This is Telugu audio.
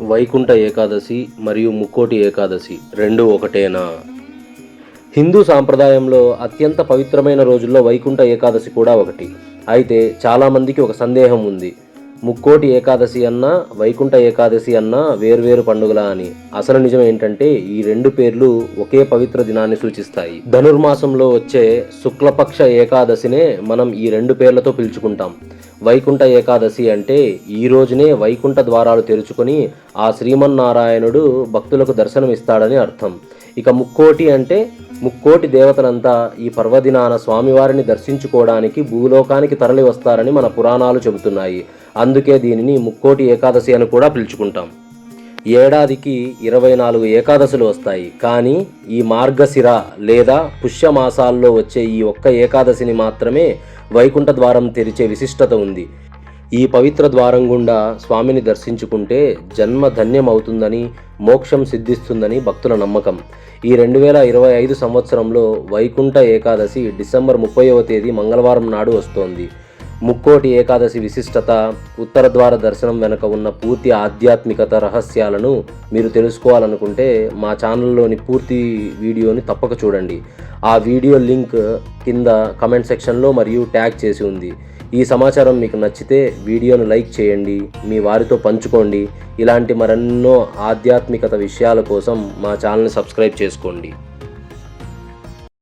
వైకుంఠ ఏకాదశి మరియు ముక్కోటి ఏకాదశి రెండు ఒకటేనా? హిందూ సాంప్రదాయంలో అత్యంత పవిత్రమైన రోజుల్లో వైకుంఠ ఏకాదశి కూడా ఒకటి. అయితే చాలామందికి ఒక సందేహం ఉంది. ముక్కోటి ఏకాదశి అన్నా వైకుంఠ ఏకాదశి అన్నా వేర్వేరు పండుగల అని. అసలు నిజం ఏంటంటే ఈ రెండు పేర్లు ఒకే పవిత్ర దినాన్ని సూచిస్తాయి. ధనుర్మాసంలో వచ్చే శుక్లపక్ష ఏకాదశినే మనం ఈ రెండు పేర్లతో పిలుచుకుంటాం. వైకుంఠ ఏకాదశి అంటే ఈ రోజునే వైకుంఠ ద్వారాలు తెరుచుకొని ఆ శ్రీమన్నారాయణుడు భక్తులకు దర్శనం ఇస్తాడని అర్థం. ఇక ముక్కోటి అంటే ముక్కోటి దేవతలంతా ఈ పర్వదినాన స్వామివారిని దర్శించుకోవడానికి భూలోకానికి తరలి వస్తారని మన పురాణాలు చెబుతున్నాయి. అందుకే దీనిని ముక్కోటి ఏకాదశి అని కూడా పిలుచుకుంటాం. ఏడాదికి ఇరవై నాలుగు ఏకాదశులు వస్తాయి. కానీ ఈ మార్గశిర లేదా పుష్యమాసాల్లో వచ్చే ఈ ఒక్క ఏకాదశిని మాత్రమే వైకుంఠ ద్వారం తెరిచే విశిష్టత ఉంది. ఈ పవిత్ర ద్వారం గుండా స్వామిని దర్శించుకుంటే జన్మ ధన్యమవుతుందని మోక్షం సిద్ధిస్తుందని భక్తుల నమ్మకం. ఈ రెండు వేల ఇరవై ఐదు సంవత్సరంలో వైకుంఠ ఏకాదశి డిసెంబర్ ముప్పైవ తేదీ మంగళవారం నాడు వస్తోంది. ముక్కోటి ఏకాదశి విశిష్టత ఉత్తర ద్వార దర్శనం వెనుక ఉన్న పూర్తి ఆధ్యాత్మికత రహస్యాలను మీరు తెలుసుకోవాలనుకుంటే మా ఛానల్లోని పూర్తి వీడియోని తప్పక చూడండి. ఆ వీడియో లింక్ కింద కమెంట్ సెక్షన్లో మరియు ట్యాగ్ చేసి ఉంది. ఈ సమాచారం మీకు నచ్చితే వీడియోను లైక్ చేయండి మీ వారితో పంచుకోండి. ఇలాంటి మరెన్నో ఆధ్యాత్మికత విషయాల కోసం మా ఛానల్ని సబ్స్క్రైబ్ చేసుకోండి.